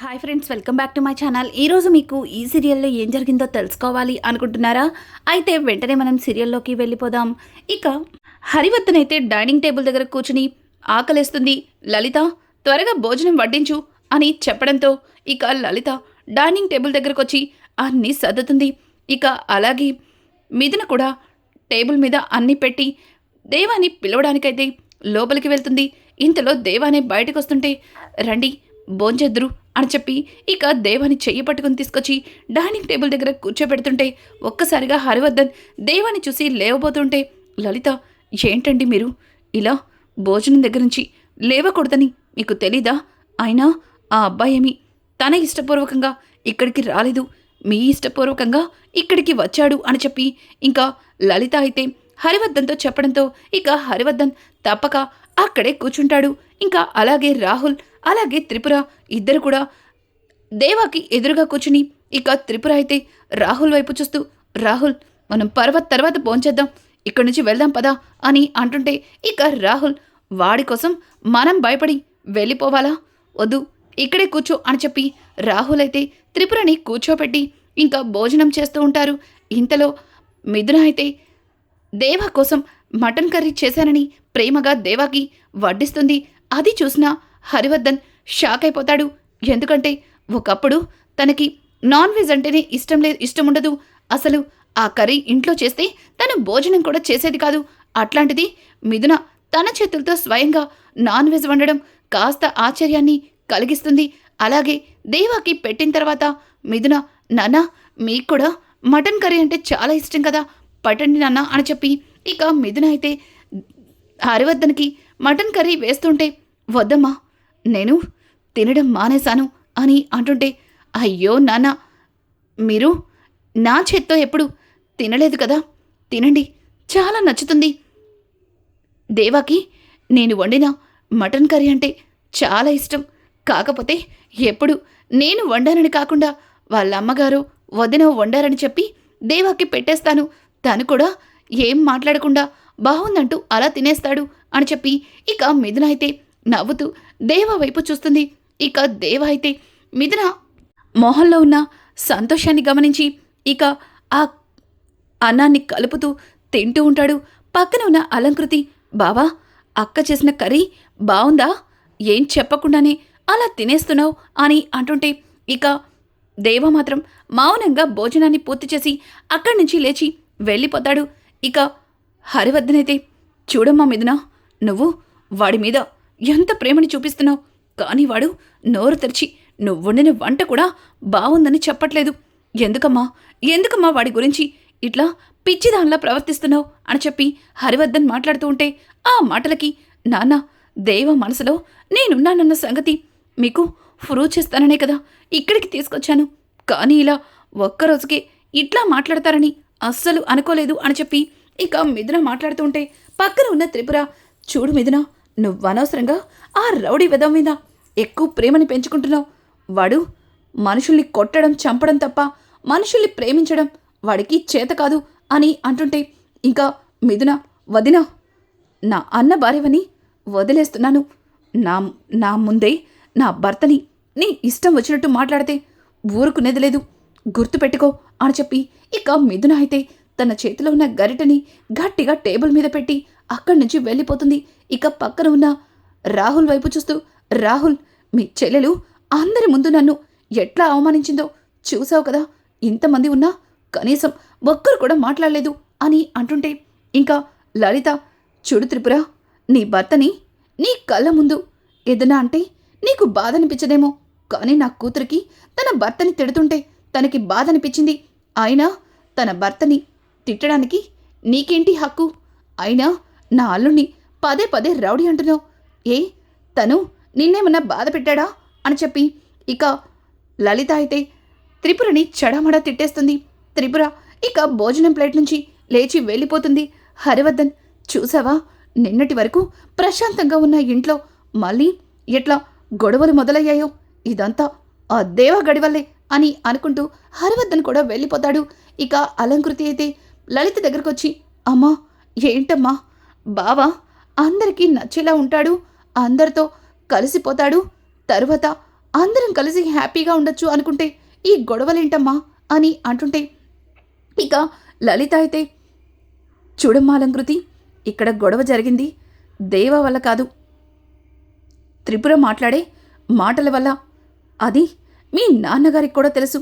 Hi friends welcome back to my channel ఈరోజు మీకు ఈ సీరియల్లో ఏం జరిగిందో తెలుసుకోవాలి అనుకుంటున్నారా? అయితే వెంటనే మనం సీరియల్లోకి వెళ్ళిపోదాం. ఇక హరివర్ధన్ అయితే డైనింగ్ టేబుల్ దగ్గర కూర్చుని ఆకలేస్తుంది. లలిత త్వరగా భోజనం వడ్డించు అని చెప్పడంతో ఇక లలిత డైనింగ్ టేబుల్ దగ్గరకు వచ్చి అన్నీ సర్దుతుంది. ఇక అలాగే మిథున కూడా టేబుల్ మీద అన్నీ పెట్టి దేవాని పిలవడానికైతే లోపలికి వెళ్తుంది. ఇంతలో దేవానే బయటకు వస్తుంటే రండి భోంచెద్దురు అని చెప్పి ఇక దేవాని చెయ్యి పట్టుకుని తీసుకొచ్చి డైనింగ్ టేబుల్ దగ్గర కూర్చోబెడుతుంటే ఒక్కసారిగా హరివర్ధన్ దేవాని చూసి లేవబోతుంటే లలిత ఏంటండి మీరు? ఇలా భోజనం దగ్గర నుంచి లేవకూడదని మీకు తెలీదా? అయినా ఆ అబ్బాయేమి తన ఇష్టపూర్వకంగా ఇక్కడికి రాలేదు. మీ ఇష్టపూర్వకంగా ఇక్కడికి వచ్చాడు అని చెప్పి ఇంకా లలిత అయితే హరివర్ధన్తో చెప్పడంతో ఇక హరివర్ధన్ తప్పక అక్కడే కూర్చుంటాడు. ఇంకా అలాగే రాహుల్ అలాగే త్రిపుర ఇద్దరు కూడా దేవాకి ఎదురుగా కూర్చుని ఇక త్రిపుర అయితే రాహుల్ వైపు చూస్తూ రాహుల్ మనం పర్వత్ తర్వాత పోంచేద్దాం ఇక్కడి నుంచి వెళ్దాం పదా అని అంటుంటే ఇక రాహుల్ వాడి కోసం మనం భయపడి వెళ్ళిపోవాలా? వద్దు ఇక్కడే కూర్చో అని చెప్పి రాహుల్ అయితే త్రిపురని కూర్చోపెట్టి ఇంకా భోజనం చేస్తూ ఉంటారు. ఇంతలో మిథున అయితే దేవా కోసం మటన్ కర్రీ చేశానని ప్రేమగా దేవాకి వడ్డిస్తుంది. అది చూసిన హరివర్ధన్ షాక్ అయిపోతాడు. ఎందుకంటే ఒకప్పుడు తనకి నాన్ వెజ్ అంటేనే ఇష్టం లేదు ఇష్టం ఉండదు. అసలు ఆ కర్రీ ఇంట్లో చేస్తే తను భోజనం కూడా చేసేది కాదు. అట్లాంటిది మిథున తన చేతులతో స్వయంగా నాన్ వెజ్ వండడం కాస్త ఆశ్చర్యాన్ని కలిగిస్తుంది. అలాగే దేవాకి పెట్టిన తర్వాత మిథున నాన్న మీకు కూడా మటన్ కర్రీ అంటే చాలా ఇష్టం కదా పట్టండి నాన్న అని చెప్పి ఇక మిథున అయితే హరివర్ధన్కి మటన్ కర్రీ వేస్తుంటే వద్దమ్మా నేను తినడం మానేశాను అని అంటుంటే అయ్యో నాన్న మీరు నా చేత్తో ఎప్పుడు తినలేదు కదా? తినండి చాలా నచ్చుతుంది. దేవాకి నేను వండిన మటన్ కర్రీ అంటే చాలా ఇష్టం. కాకపోతే ఎప్పుడు నేను వండానని కాకుండా వాళ్ళ అమ్మగారు వదిన వండారని చెప్పి దేవాకి పెట్టేస్తాను. తను కూడా ఏం మాట్లాడకుండా బాగుందంటూ అలా తినేస్తాడు అని చెప్పి ఇక మిథున అయితే నవ్వుతూ దేవ వైపు చూస్తుంది. ఇక దేవ అయితే మిథున మొహంలో ఉన్న సంతోషాన్ని గమనించి ఇక ఆ అన్నాన్ని కలుపుతూ తింటూ ఉంటాడు. పక్కన ఉన్న అలంకృతి బావా అక్క చేసిన కర్రీ బావుందా? ఏం చెప్పకుండానే అలా తినేస్తున్నావు? అని అంటుంటే ఇక దేవ మాత్రం మౌనంగా భోజనాన్ని పూర్తి చేసి అక్కడి నుంచి లేచి వెళ్ళిపోతాడు. ఇక హరివర్ధనైతే చూడమ్మా మిథున నువ్వు వాడి మీద ఎంత ప్రేమని చూపిస్తున్నావు? కానీ వాడు నోరు తెరిచి నువ్వు వండిన వంట కూడా బాగుందని చెప్పట్లేదు. ఎందుకమ్మా? ఎందుకమ్మా వాడి గురించి ఇట్లా పిచ్చిదానిలా ప్రవర్తిస్తున్నావు? అని చెప్పి హరివర్ధన్ మాట్లాడుతూ ఉంటే ఆ మాటలకి నాన్న దేవ మనసులో నేనున్నానన్న సంగతి మీకు ప్రూవ్ చేస్తాననే కదా ఇక్కడికి తీసుకొచ్చాను. కానీ ఇలా ఒక్కరోజుకే ఇట్లా మాట్లాడతారని అస్సలు అనుకోలేదు అని చెప్పి ఇక మిథున మాట్లాడుతుంటే పక్కన ఉన్న త్రిపుర చూడు మిథున నువ్వు అనవసరంగా ఆ రౌడీ విధం మీద ఎక్కువ ప్రేమని పెంచుకుంటున్నావు. వాడు మనుషుల్ని కొట్టడం చంపడం తప్ప మనుషుల్ని ప్రేమించడం వాడికి చేత కాదు అని అంటుంటే ఇంకా మిథున వదిన నా అన్న భార్యవని వదిలేస్తున్నాను. నా నా ముందే నా భర్తని నీ ఇష్టం వచ్చినట్టు మాట్లాడితే ఊరుకునేది లేదు. గుర్తుపెట్టుకో అని చెప్పి ఇక మిథున అయితే తన చేతిలో ఉన్న గరిటని గట్టిగా టేబుల్ మీద పెట్టి అక్కడి నుంచి వెళ్ళిపోతుంది. ఇక పక్కన ఉన్న రాహుల్ వైపు చూస్తూ రాహుల్ మీ చెల్లెలు అందరి ముందు నన్ను ఎట్లా అవమానించిందో చూసావు కదా? ఇంతమంది ఉన్నా కనీసం ఒక్కరు కూడా మాట్లాడలేదు అని అంటుంటే ఇంకా లలిత చూడు త్రిపుర నీ భర్తని నీ కళ్ళ ముందు ఏదన్నా అంటే నీకు బాధ అనిపించదేమో కానీ నా కూతురికి తన భర్తని తిడుతుంటే తనకి బాధ అనిపించింది అయినా తన భర్తని తిట్టడానికి నీకేంటి హక్కు? అయినా నా అల్లుణ్ణి పదే పదే రౌడీ అంటున్నావు. ఏ తను నిన్నేమన్నా బాధ పెట్టాడా? అని చెప్పి ఇక లలిత అయితే త్రిపురని చడామడా తిట్టేస్తుంది. త్రిపుర ఇక భోజనం ప్లేట్ నుంచి లేచి వెళ్ళిపోతుంది. హరివర్ధన్ చూసావా? నిన్నటి వరకు ప్రశాంతంగా ఉన్న ఇంట్లో మళ్ళీ ఎట్లా గొడవలు మొదలయ్యాయో? ఇదంతా ఆ దేవ గడివల్లే అని అనుకుంటూ హరివర్ధన్ కూడా వెళ్ళిపోతాడు. ఇక అలంకృతి అయితే లలిత దగ్గరకు వచ్చి అమ్మా ఏంటమ్మా? బావా అందరికీ నచ్చేలా ఉంటాడు అందరితో కలిసిపోతాడు. తరువాత అందరం కలిసి హ్యాపీగా ఉండొచ్చు అనుకుంటే ఈ గొడవలేంటమ్మా అని అంటుంటే ఇక లలిత అయితే చూడమ్మా అలంకృతి ఇక్కడ గొడవ జరిగింది దేవ వల్ల కాదు. త్రిపుర మాట్లాడే మాటల వల్ల. అది మీ నాన్నగారికి కూడా తెలుసు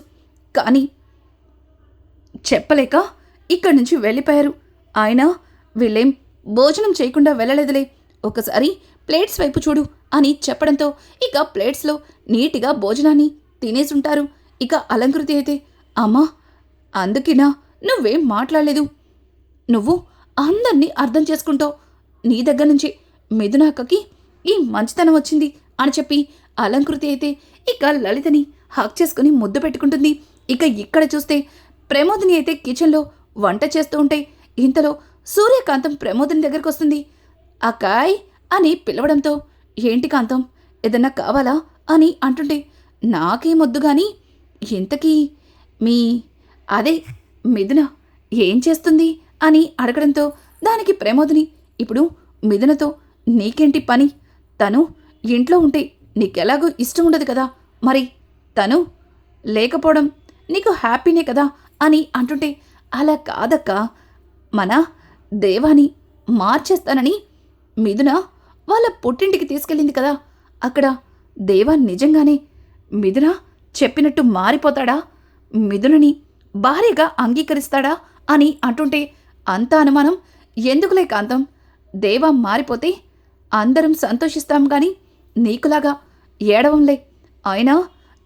కానీ చెప్పలేక ఇక్కడి నుంచి వెళ్ళిపోయారు. ఆయన వీళ్ళేం భోజనం చేయకుండా వెళ్ళలేదులే. ఒకసారి ప్లేట్స్ వైపు చూడు అని చెప్పడంతో ఇక ప్లేట్స్లో నీటిగా భోజనాన్ని తినేసుంటారు. ఇక అలంకృతి అయితే అమ్మా అందుకినా? నువ్వేం మాట్లాడలేదు? నువ్వు అందరినీ అర్థం చేసుకుంటావు. నీ దగ్గర నుంచి మిథునాకకి ఈ మంచితనం వచ్చింది అని చెప్పి అలంకృతి అయితే ఇక లలితని హక్ చేసుకుని ముద్దు పెట్టుకుంటుంది. ఇక ఇక్కడ చూస్తే ప్రమోదిని అయితే కిచెన్లో వంట చేస్తూ ఉంటే ఇంతలో సూర్యకాంతం ప్రమోదిని దగ్గరికి వస్తుంది అక్కాయ్ అని పిలవడంతో ఏంటి కాంతం ఏదన్నా కావాలా? అని అంటుంటే నాకేమొద్దు గాని ఇంతకీ మీ అదే మిథున ఏం చేస్తుంది? అని అడగడంతో దానికి ప్రమోదిని ఇప్పుడు మిథునతో నీకేంటి పని? తను ఇంట్లో ఉంటే నీకెలాగో ఇష్టం ఉండదు కదా మరి తను లేకపోవడం నీకు హ్యాపీనే కదా? అని అంటుంటే అలా కాదక్క మన దేవాని మార్చేస్తానని మిథున వాళ్ళ పుట్టింటికి తీసుకెళ్ళింది కదా. అక్కడ దేవా నిజంగానే మిథున చెప్పినట్టు మారిపోతాడా? మిథునని భార్యగా అంగీకరిస్తాడా అని అంటుంటే అంత అనుమానం ఎందుకులే కాంతం? దేవా మారిపోతే అందరం సంతోషిస్తాం కానీ నీకులాగా ఏడవంలే. అయినా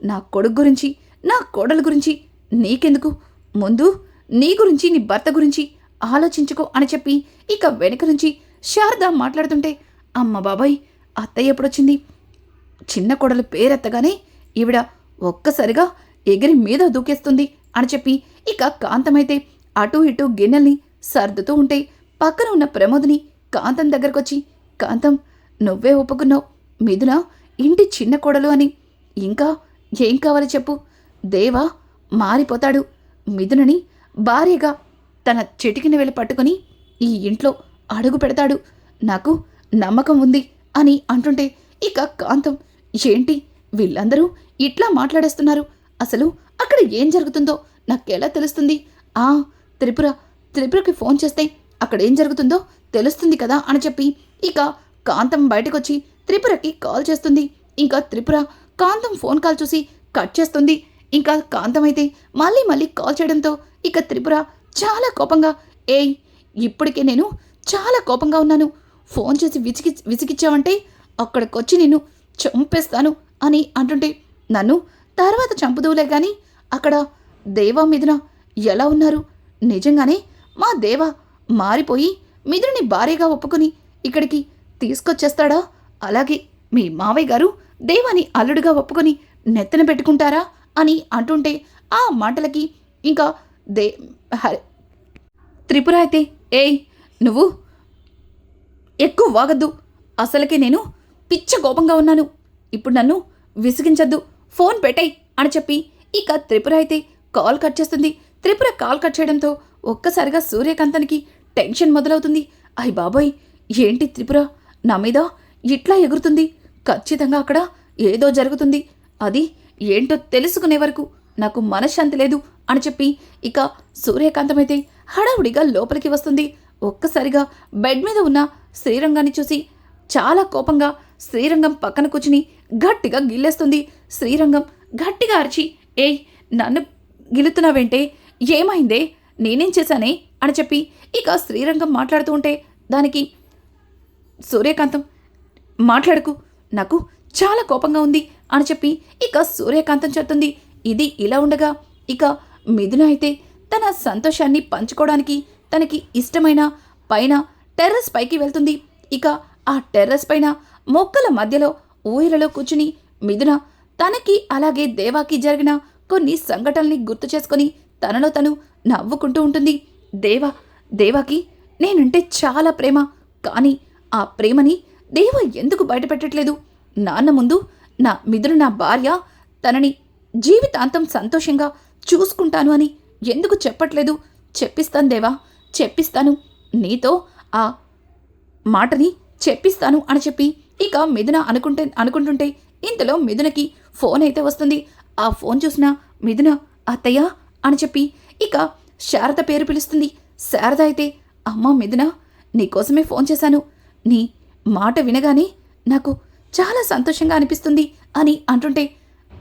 నా కొడుకు గురించి నా కోడల గురించి నీకెందుకు? ముందు నీ గురించి నీ భర్త గురించి ఆలోచించుకో అని చెప్పి ఇక వెనుక నుంచి శారద మాట్లాడుతుంటే అమ్మ బాబాయ్ అత్తయ్య ఎప్పుడొచ్చింది? చిన్న కొడలు పేరెత్తగానే ఈవిడ ఒక్కసారిగా ఎగిరి మీద దూకేస్తుంది అని చెప్పి ఇక కాంతమైతే అటూ ఇటూ గిన్నెల్ని సర్దుతూ ఉంటే పక్కన ఉన్న ప్రమోదిని కాంతం దగ్గరకొచ్చి కాంతం నువ్వే ఒప్పుకున్నావు. మిథున ఇంటి చిన్న కొడలు అని ఇంకా ఏం కావాలి చెప్పు. దేవా మారిపోతాడు. మిథునని భార్యగా తన చెటికిన వెళ్ళి పట్టుకుని ఈ ఇంట్లో అడుగు పెడతాడు. నాకు నమ్మకం ఉంది అని అంటుంటే ఇక కాంతం ఏంటి వీళ్ళందరూ ఇట్లా మాట్లాడేస్తున్నారు? అసలు అక్కడ ఏం జరుగుతుందో నాకెలా తెలుస్తుంది? ఆ త్రిపుర త్రిపురకి ఫోన్ చేస్తే అక్కడ ఏం జరుగుతుందో తెలుస్తుంది కదా అని చెప్పి ఇక కాంతం బయటకొచ్చి త్రిపురకి కాల్ చేస్తుంది. ఇంకా త్రిపుర కాంతం ఫోన్ కాల్ చూసి కట్ చేస్తుంది. ఇంకా కాంతం అయితే మళ్ళీ మళ్ళీ కాల్ చేయడంతో ఇక త్రిపుర చాలా కోపంగా ఏయ్ ఇప్పటికే నేను చాలా కోపంగా ఉన్నాను. ఫోన్ చేసి విసిగి విసిగిచ్చావంటే అక్కడికొచ్చి నేను చంపేస్తాను అని అంటుంటే నన్ను తర్వాత చంపుదువులే కానీ అక్కడ దేవా మిథున ఎలా ఉన్నారు? నిజంగానే మా దేవ మారిపోయి మిథుని భార్యగా ఒప్పుకుని ఇక్కడికి తీసుకొచ్చేస్తాడా? అలాగే మీ మావయ్య గారు దేవాని అల్లుడుగా ఒప్పుకొని నెత్తన పెట్టుకుంటారా? అని అంటుంటే ఆ మాటలకి ఇంకా దే హరి. త్రిపుర అయితే ఏయ్ నువ్వు? ఎక్కువ వాగద్దు. అసలుకే నేను పిచ్చ కోపంగా ఉన్నాను. ఇప్పుడు నన్ను విసిగించద్దు. ఫోన్ పెట్టేయ్ అని చెప్పి ఇక త్రిపుర అయితే కాల్ కట్ చేస్తుంది. త్రిపుర కాల్ కట్ చేయడంతో ఒక్కసారిగా సూర్యకాంతానికి టెన్షన్ మొదలవుతుంది. అయ్ బాబోయ్ ఏంటి త్రిపుర? నా మీద ఇట్లా ఎగురుతుంది? ఖచ్చితంగా అక్కడ ఏదో జరుగుతుంది. అది ఏంటో తెలుసుకునే వరకు నాకు మనశ్శాంతి లేదు అని చెప్పి ఇక సూర్యకాంతమైతే హడావుడిగా లోపలికి వస్తుంది. ఒక్కసారిగా బెడ్ మీద ఉన్న శ్రీరంగాన్ని చూసి చాలా కోపంగా శ్రీరంగం పక్కన కూర్చుని గట్టిగా గిల్లేస్తుంది. శ్రీరంగం గట్టిగా అరిచి ఏయ్ నన్ను గిలుతున్నావేంటే? ఏమైందే? నేనేం చేశానే? అని చెప్పి ఇక శ్రీరంగం మాట్లాడుతూ ఉంటే దానికి సూర్యకాంతం మాట్లాడకు నాకు చాలా కోపంగా ఉంది అని చెప్పి ఇక సూర్యకాంతం చెప్తుంది. ఇది ఇలా ఉండగా ఇక మిథున అయితే తన సంతోషాన్ని పంచుకోవడానికి తనకి ఇష్టమైన పైన టెర్రస్ పైకి వెళ్తుంది. ఇక ఆ టెర్రస్ పైన మొక్కల మధ్యలో ఊయలలో కూర్చుని మిథున తనకి అలాగే దేవాకి జరిగిన కొన్ని సంఘటనల్ని గుర్తు చేసుకొని తనలో తను నవ్వుకుంటూ ఉంటుంది. దేవా దేవాకి నేనంటే చాలా ప్రేమ కానీ ఆ ప్రేమని దేవ ఎందుకు బయటపెట్టట్లేదు? నాన్న ముందు నా మిథున నా భార్య తనని జీవితాంతం సంతోషంగా చూసుకుంటాను అని ఎందుకు చెప్పట్లేదు? చెప్పిస్తాను దేవా చెప్పిస్తాను. నీతో ఆ మాటని చెప్పిస్తాను అని చెప్పి ఇక మిథున అనుకుంటే అనుకుంటుంటే ఇంతలో మిథునకి ఫోన్ అయితే వస్తుంది. ఆ ఫోన్ చూసిన మిథున అత్తయ్య అని చెప్పి ఇక శారద పేరు పిలుస్తుంది. శారద అయితే అమ్మ మిథున నీకోసమే ఫోన్ చేశాను. నీ మాట వినగానే నాకు చాలా సంతోషంగా అనిపిస్తుంది అని అంటుంటే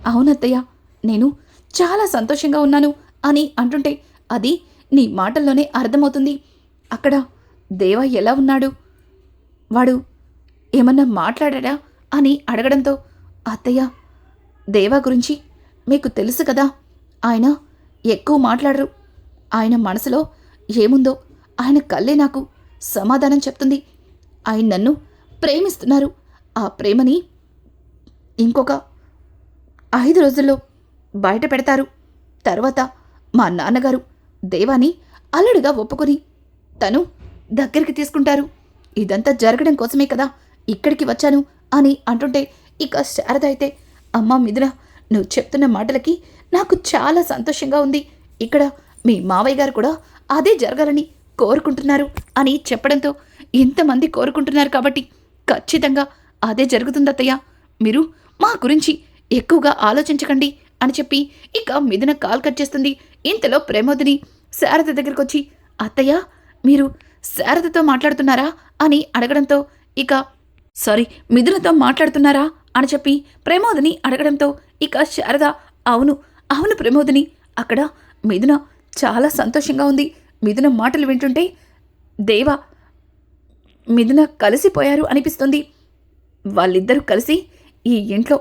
అవునత్తయ్య నేను చాలా సంతోషంగా ఉన్నాను అని అంటుంటే అది నీ మాటల్లోనే అర్థమవుతుంది. అక్కడ దేవ ఎలా ఉన్నాడు? వాడు ఏమన్నా మాట్లాడాడా? అని అడగడంతో అత్తయ్య దేవా గురించి మీకు తెలుసు కదా ఆయన ఎక్కువ మాట్లాడరు. ఆయన మనసులో ఏముందో ఆయన కళ్ళే నాకు సమాధానం చెప్తుంది. ఆయన నన్ను ప్రేమిస్తున్నారు. ఆ ప్రేమని ఇంకొక ఐదు రోజుల్లో బయట పెడతారు. తర్వాత మా నాన్నగారు దేవాని అల్లుడిగా ఒప్పుకొని తను దగ్గరికి తీసుకుంటారు. ఇదంతా జరగడం కోసమే కదా ఇక్కడికి వచ్చాను అని అంటుంటే ఇక శారద అయితే అమ్మ మిథున నువ్వు చెప్తున్న మాటలకి నాకు చాలా సంతోషంగా ఉంది. ఇక్కడ మీ మావయ్య గారు కూడా అదే జరగాలని కోరుకుంటున్నారు అని చెప్పడంతో ఇంతమంది కోరుకుంటున్నారు కాబట్టి ఖచ్చితంగా అదే జరుగుతుంది అత్తయ్య మీరు మా గురించి ఎక్కువగా ఆలోచించకండి. అని చెప్పి ఇక మిథున కాల్ కట్ చేస్తుంది. ఇంతలో ప్రమోదిని శారద దగ్గరకు వచ్చి అత్తయ్య మీరు శారదతో మాట్లాడుతున్నారా? అని అడగడంతో ఇక సారీ మిథునతో మాట్లాడుతున్నారా? అని చెప్పి ప్రమోదిని అడగడంతో ఇక శారద అవును అవును ప్రమోదిని అక్కడ మిథున చాలా సంతోషంగా ఉంది. మిథున మాటలు వింటుంటే దేవ మిథున కలిసిపోయారు అనిపిస్తుంది. వాళ్ళిద్దరూ కలిసి ఈ ఇంట్లో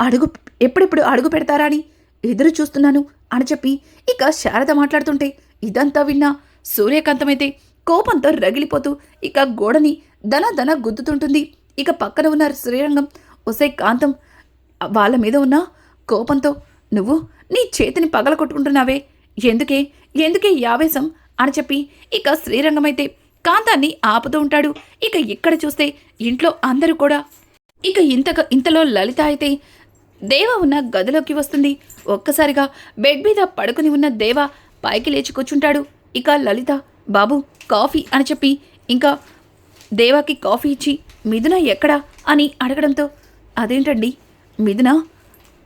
అడుగు ఎప్పుడెప్పుడు అడుగు పెడతారా అని ఎదురు చూస్తున్నాను అని చెప్పి ఇక శారద మాట్లాడుతుంటే ఇదంతా విన్నా సూర్యకాంతమైతే కోపంతో రగిలిపోతూ ఇక గోడని దన దన గుద్దుతుంటుంది. ఇక పక్కన ఉన్న శ్రీరంగం ఒసే కాంతం వాళ్ళ మీద ఉన్న కోపంతో నువ్వు నీ చేతిని పగల కొట్టుకుంటున్నావే ఎందుకే ఎందుకే ఈ ఆవేశం? అని చెప్పి ఇక శ్రీరంగమైతే కాంతాన్ని ఆపుతూ ఉంటాడు. ఇక ఇక్కడ చూస్తే ఇంట్లో అందరూ కూడా ఇక ఇంత ఇంతలో లలిత అయితే దేవ ఉన్న గదిలోకి వస్తుంది. ఒక్కసారిగా బెడ్ మీద పడుకుని ఉన్న దేవ పైకి లేచి కూర్చుంటాడు. ఇక లలిత బాబు కాఫీ అని చెప్పి ఇంకా దేవాకి కాఫీ ఇచ్చి మిథున ఎక్కడా? అని అడగడంతో అదేంటండి? మిథున?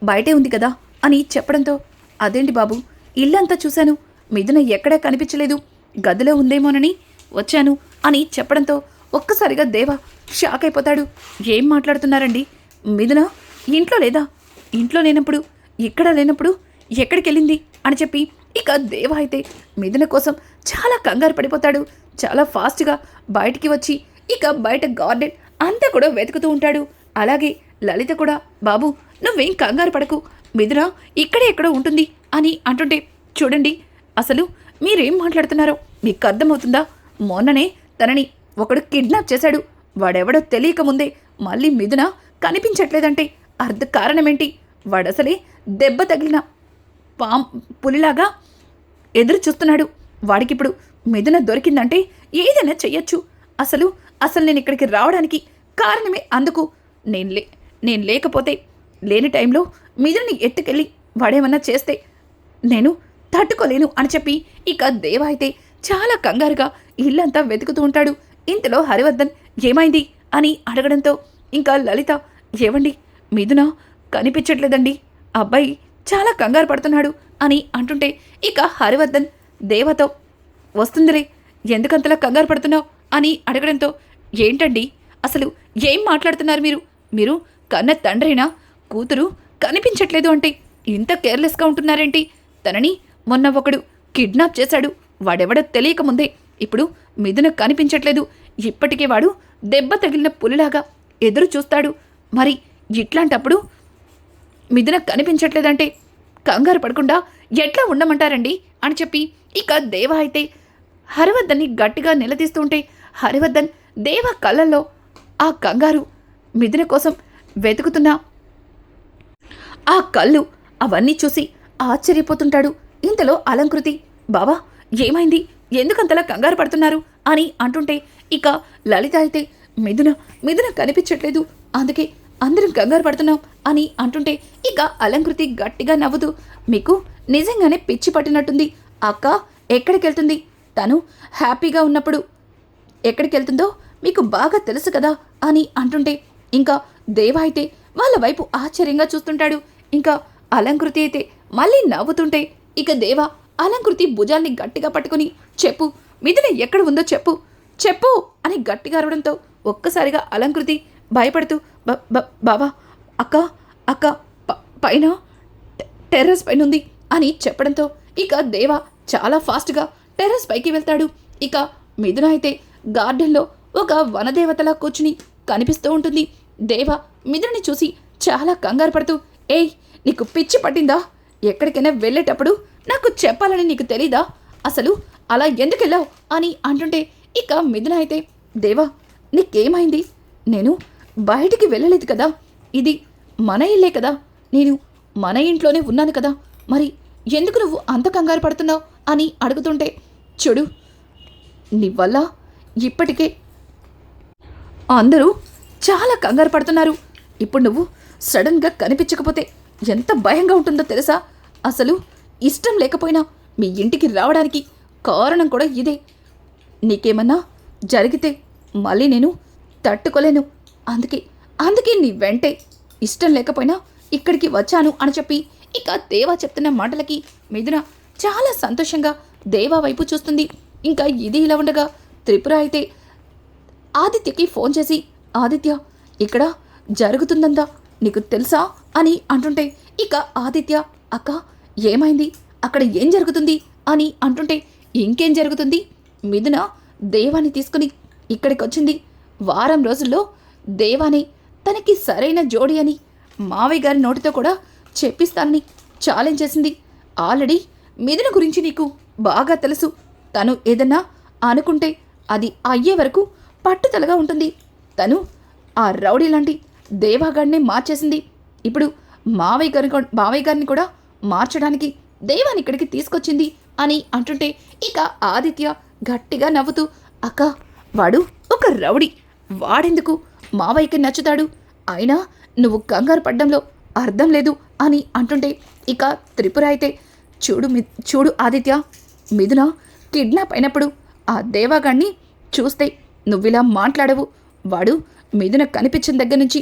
బయటే ఉంది కదా? అని చెప్పడంతో అదేంటి బాబు? ఇల్లంతా చూశాను. మిథున ఎక్కడా కనిపించలేదు. గదిలో ఉందేమోనని వచ్చాను అని చెప్పడంతో ఒక్కసారిగా దేవ షాక్ అయిపోతాడు. ఏం మాట్లాడుతున్నారండి? మిథున? ఇంట్లో లేదా? ఇంట్లో లేనప్పుడు ఎక్కడ లేనప్పుడు ఎక్కడికి వెళ్ళింది అని చెప్పి ఇక దేవ అయితే మిథున కోసం చాలా కంగారు పడిపోతాడు. చాలా ఫాస్ట్గా బయటికి వచ్చి ఇక బయట గార్డెన్ అంతా కూడా వెతుకుతూ ఉంటాడు. అలాగే లలిత కూడా బాబు నువ్వేం కంగారు పడకు. మిథున ఇక్కడే ఎక్కడో ఉంటుంది అని అంటుంటే చూడండి అసలు మీరేం మాట్లాడుతున్నారో? మీకు అర్థమవుతుందా? మొన్ననే తనని ఒకడు కిడ్నాప్ చేశాడు. వాడెవడో తెలియక ముందే మళ్ళీ మిథున కనిపించట్లేదంటే అర్ధ కారణమేంటి వాడసలే దెబ్బ తగిలిన పాం పులిలాగా ఎదురు చూస్తున్నాడు వాడికిప్పుడు మిథున దొరికిందంటే ఏదైనా చెయ్యొచ్చు. అసలు అసలు నేను ఇక్కడికి రావడానికి కారణమే అందుకు. నేను లే నేను లేకపోతే లేని టైంలో మిథుని ఎత్తుకెళ్ళి వాడేమన్నా చేస్తే నేను తట్టుకోలేను అని చెప్పి ఇక దేవ అయితే చాలా కంగారుగా ఇల్లంతా వెతుకుతూ ఉంటాడు. ఇంతలో హరివర్ధన్ ఏమైంది? అని అడగడంతో ఇంకా లలిత ఏవండి? మిథున కనిపించట్లేదండి. అబ్బాయి చాలా కంగారు పడుతున్నాడు అని అంటుంటే ఇక హరివర్ధన్ దేవతో వస్తుందిలే ఎందుకంతలా కంగారు పడుతున్నావు? అని అడగడంతో ఏంటండి? అసలు ఏం మాట్లాడుతున్నారు మీరు? మీరు కన్న తండ్రైనా? కూతురు కనిపించట్లేదు అంటే ఇంత కేర్లెస్గా ఉంటున్నారేంటి? తనని మొన్న ఒకడు కిడ్నాప్ చేశాడు. వాడెవడో తెలియక ముందే ఇప్పుడు మిథున కనిపించట్లేదు. ఇప్పటికే వాడు దెబ్బ తగిలిన పులిలాగా ఎదురు చూస్తాడు. మరి ఇట్లాంటప్పుడు మిథున కనిపించట్లేదంటే కంగారు పడకుండా ఎట్లా ఉండమంటారండి? అని చెప్పి ఇక దేవ అయితే హరివర్ధన్ని గట్టిగా నిలదీస్తుంటే హరివర్ధన్ దేవ కళ్ళల్లో ఆ కంగారు మిథున కోసం వెతుకుతున్న ఆ కళ్ళు అవన్నీ చూసి ఆశ్చర్యపోతుంటాడు. ఇంతలో అలంకృతి బావా ఏమైంది? ఎందుకంతలా కంగారు పడుతున్నారు? అని అంటుంటే ఇక లలిత అయితే మిథున మిథున కనిపించట్లేదు. అందుకే అందరం కంగారు పడుతున్నాం అని అంటుంటే ఇక అలంకృతి గట్టిగా నవ్వుతూ మీకు నిజంగానే పిచ్చి పట్టినట్టుంది. అక్క ఎక్కడికి వెళ్తుంది తను హ్యాపీగా ఉన్నప్పుడు ఎక్కడికి వెళ్తుందో మీకు బాగా తెలుసు కదా అని అంటుంటే ఇంకా దేవ అయితే వాళ్ళ వైపు ఆశ్చర్యంగా చూస్తుంటాడు. ఇంకా అలంకృతి అయితే మళ్ళీ నవ్వుతుంటే ఇక దేవ అలంకృతి భుజాల్ని గట్టిగా పట్టుకుని చెప్పు మిథున ఎక్కడ ఉందో చెప్పు చెప్పు అని గట్టిగా అరవడంతో ఒక్కసారిగా అలంకృతి భయపడుతూ బావా అక్క అక్క పైన టెర్రస్ పైన ఉంది అని చెప్పడంతో ఇక దేవ చాలా ఫాస్ట్గా టెర్రస్ పైకి వెళ్తాడు. ఇక మిథున అయితే గార్డెన్లో ఒక వనదేవతలా కూర్చుని కనిపిస్తూ ఉంటుంది. దేవ మిథునని చూసి చాలా కంగారు పడుతూ ఏయ్ నీకు పిచ్చి పట్టిందా? ఎక్కడికైనా వెళ్ళేటప్పుడు నాకు చెప్పాలని నీకు తెలీదా? అసలు అలా ఎందుకు వెళ్ళావు? అని అంటుంటే ఇక మిథున అయితే దేవా నీకేమైంది? నేను బయటికి వెళ్ళలేదు కదా. ఇది మన ఇల్లే కదా. నేను మన ఇంట్లోనే ఉన్నాను కదా. మరి ఎందుకు నువ్వు అంత కంగారు పడుతున్నావు అని అడుగుతుంటే చూడు నీ వల్ల ఇప్పటికే అందరూ చాలా కంగారు పడుతున్నారు. ఇప్పుడు నువ్వు సడన్గా కనిపించకపోతే ఎంత భయంగా ఉంటుందో తెలుసా? అసలు ఇష్టం లేకపోయినా మీ ఇంటికి రావడానికి కారణం కూడా ఇదే. నీకేమన్నా జరిగితే మళ్ళీ నేను తట్టుకోలేను. అందుకే అందుకే నీ వెంటే ఇష్టం లేకపోయినా ఇక్కడికి వచ్చాను అని చెప్పి ఇక దేవా చెప్తున్న మాటలకి మిథున చాలా సంతోషంగా దేవా వైపు చూస్తుంది. ఇంకా ఇది ఇలా ఉండగా త్రిపుర అయితే ఆదిత్యకి ఫోన్ చేసి ఆదిత్య ఇక్కడ జరుగుతుందందా నీకు తెలుసా? అని అంటుంటే ఇక ఆదిత్య అక్క ఏమైంది? అక్కడ ఏం జరుగుతుంది? అని అంటుంటే ఇంకేం జరుగుతుంది? మిథున దేవాన్ని తీసుకుని ఇక్కడికి వచ్చింది వారం రోజుల్లో దేవాని తనకి సరైన జోడి అని మావయ్య గారి నోటితో కూడా చెప్పిస్తానని ఛాలెంజ్ చేసింది. ఆల్రెడీ మిథున గురించి నీకు బాగా తెలుసు. తను ఏదన్నా అనుకుంటే అది అయ్యే వరకు పట్టుదలగా ఉంటుంది. తను ఆ రౌడీ లాంటి దేవాగాడిని మార్చేసింది. ఇప్పుడు మావయ్య గారి మావయ్య గారిని కూడా మార్చడానికి దేవాన్ని ఇక్కడికి తీసుకొచ్చింది అని అంటుంటే ఇక ఆదిత్య గట్టిగా నవ్వుతూ అక్క వాడు ఒక రౌడీ. వాడెందుకు మావయ్యకి నచ్చుతాడు. అయినా నువ్వు కంగారు పడ్డంలో అర్థం లేదు అని అంటుంటే ఇక త్రిపుర అయితే చూడు మి చూడు ఆదిత్య మిథున కిడ్నాప్ అయినప్పుడు ఆ దేవాగాణ్ణి చూస్తే నువ్విలా మాట్లాడవు. వాడు మిథున కనిపించిన దగ్గర నుంచి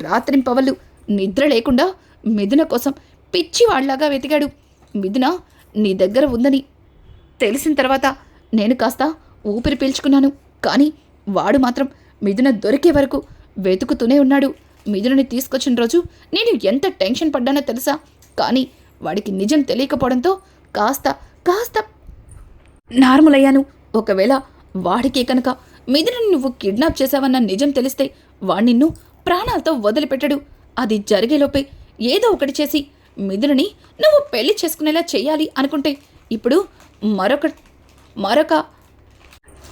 రాత్రింపవళ్ళు నిద్ర లేకుండా మిథున కోసం పిచ్చివాళ్ళాగా వెతికాడు. మిథున నీ దగ్గర ఉందని తెలిసిన తర్వాత నేను కాస్త ఊపిరి పీల్చుకున్నాను. కానీ వాడు మాత్రం మిథున దొరికే వరకు వెతుకుతూనే ఉన్నాడు. మిథునని తీసుకొచ్చిన రోజు నేను ఎంత టెన్షన్ పడ్డానో తెలుసా? కానీ వాడికి నిజం తెలియకపోవడంతో కాస్త కాస్త నార్మల్ అయ్యాను. ఒకవేళ వాడికే కనుక మిథునని నువ్వు కిడ్నాప్ చేశావన్న నిజం తెలిస్తే వాడు నిన్ను ప్రాణాలతో వదిలిపెట్టడు. అది జరిగేలోపే ఏదో ఒకటి చేసి మిథునని నువ్వు పెళ్ళి చేసుకునేలా చేయాలి అనుకుంటే ఇప్పుడు మరొక మరొక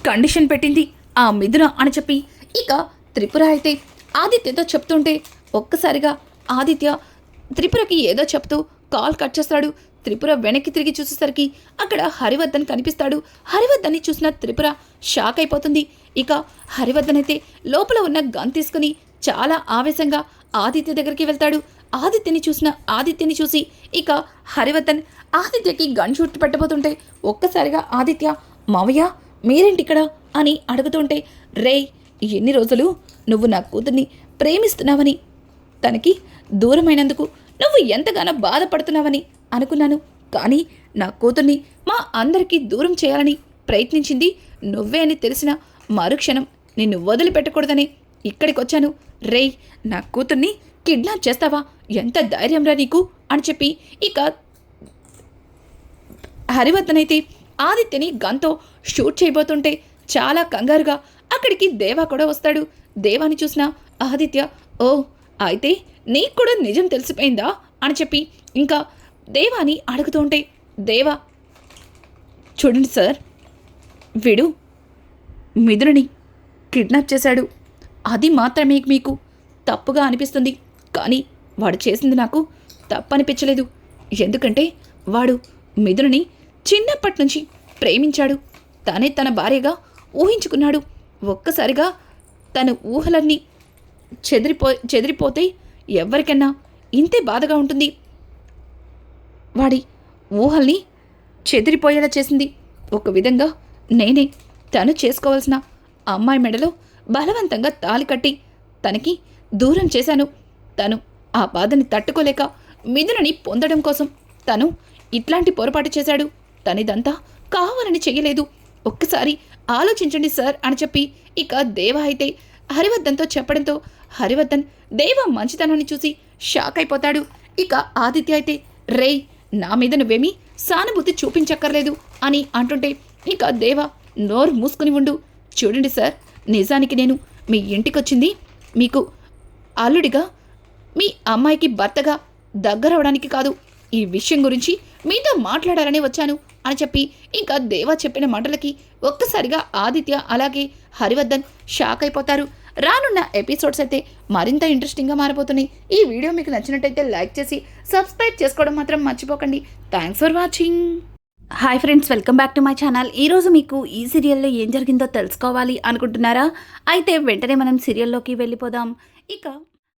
కండిషన్ పెట్టింది ఆ మిథున అని చెప్పి ఇక త్రిపుర అయితే ఆదిత్యతో చెప్తుంటే ఒక్కసారిగా ఆదిత్య త్రిపురకి ఏదో చెప్తూ కాల్ కట్ చేస్తాడు. త్రిపుర వెనక్కి తిరిగి చూసేసరికి అక్కడ హరివర్ధన్ కనిపిస్తాడు. హరివర్ధన్ని చూసిన త్రిపుర షాక్ అయిపోతుంది. ఇక హరివర్ధన్ అయితే లోపల ఉన్న గన్ తీసుకుని చాలా ఆవేశంగా ఆదిత్య దగ్గరికి వెళ్తాడు. ఆదిత్యని చూసిన ఆదిత్యని చూసి ఇక హరివర్ధన్ ఆదిత్యకి గన్ షూట్ పెట్టబోతుంటే ఒక్కసారిగా ఆదిత్య మావయ్య మీరేంటి ఇక్కడ అని అడుగుతుంటే రే ఎన్ని రోజులు నువ్వు నా కూతుర్ని ప్రేమిస్తున్నావని? తనకి దూరమైనందుకు నువ్వు ఎంతగానో బాధపడుతున్నావని అనుకున్నాను. కానీ నా కూతుర్ని మా అందరికీ దూరం చేయాలని ప్రయత్నించింది నువ్వే అని తెలిసిన మరుక్షణం నిన్ను వదిలిపెట్టకూడదని ఇక్కడికి వచ్చాను రేయ్ నా కూతుర్ని కిడ్నాప్ చేస్తావా? ఎంత ధైర్యంరా నీకు? అని చెప్పి ఇక హరివర్ధన్ అయితే ఆదిత్యని గన్తో షూట్ చేయబోతుంటే చాలా కంగారుగా అక్కడికి దేవా కూడా వస్తాడు. దేవాని చూసిన ఆదిత్య ఓ అయితే నీకు కూడా నిజం తెలిసిపోయిందా? అని చెప్పి ఇంకా దేవాని అడుగుతుంటే దేవా చూడండి సార్ వీడు మిథునని కిడ్నాప్ చేశాడు. అది మాత్రమే మీకు తప్పుగా అనిపిస్తుంది. కానీ వాడు చేసింది నాకు తప్పనిపించలేదు. ఎందుకంటే వాడు మిథునని చిన్నప్పటి నుంచి ప్రేమించాడు. తనే తన భార్యగా ఊహించుకున్నాడు. ఒక్కసారిగా తన ఊహలన్నీ చెదిరిపో చెదిరిపోతే ఎవరికన్నా ఇంతే బాధగా ఉంటుంది. వాడి ఊహల్ని చెదిరిపోయేలా చేసింది. ఒక విధంగా నేనే తను చేసుకోవాల్సిన అమ్మాయి మెడలో బలవంతంగా తాలి కట్టి తనకి దూరం చేశాను. తను ఆ బాధని తట్టుకోలేక మిథునని పొందడం కోసం తను ఇట్లాంటి పొరపాటు చేశాడు. తనిదంతా కావాలని చెయ్యలేదు. ఒక్కసారి ఆలోచించండి సార్ అని చెప్పి ఇక దేవ అయితే హరివర్ధన్తో చెప్పడంతో హరివర్ధన్ దేవ మంచితనాన్ని చూసి షాక్ అయిపోతాడు. ఇక ఆదిత్య అయితే రేయ్ నా మీద నువ్వేమీ సానుభూతి చూపించక్కర్లేదు అని అంటుంటే ఇక దేవ నోరు మూసుకుని ఉండు. చూడండి సార్ నిజానికి నేను మీ ఇంటికొచ్చింది మీకు అల్లుడిగా మీ అమ్మాయికి భర్తగా దగ్గరవడానికి కాదు. ఈ విషయం గురించి మీతో మాట్లాడాలని వచ్చాను. అని చెప్పి ఇంకా దేవా చెప్పిన మాటలకి ఒక్కసారిగా ఆదిత్య అలాగే హరివర్ధన్ షాక్ అయిపోతారు. రానున్న ఎపిసోడ్స్ అయితే మరింత ఇంట్రెస్టింగ్గా మారిపోతున్నాయి ఈ వీడియో మీకు నచ్చినట్టయితే లైక్ చేసి సబ్స్క్రైబ్ చేసుకోవడం మాత్రం మర్చిపోకండి. Thanks for watching hi friends welcome back to my channel ఈరోజు మీకు ఈ సీరియల్లో ఏం జరిగిందో తెలుసుకోవాలి అనుకుంటున్నారా? అయితే వెంటనే మనం సీరియల్లోకి వెళ్ళిపోదాం. ఇక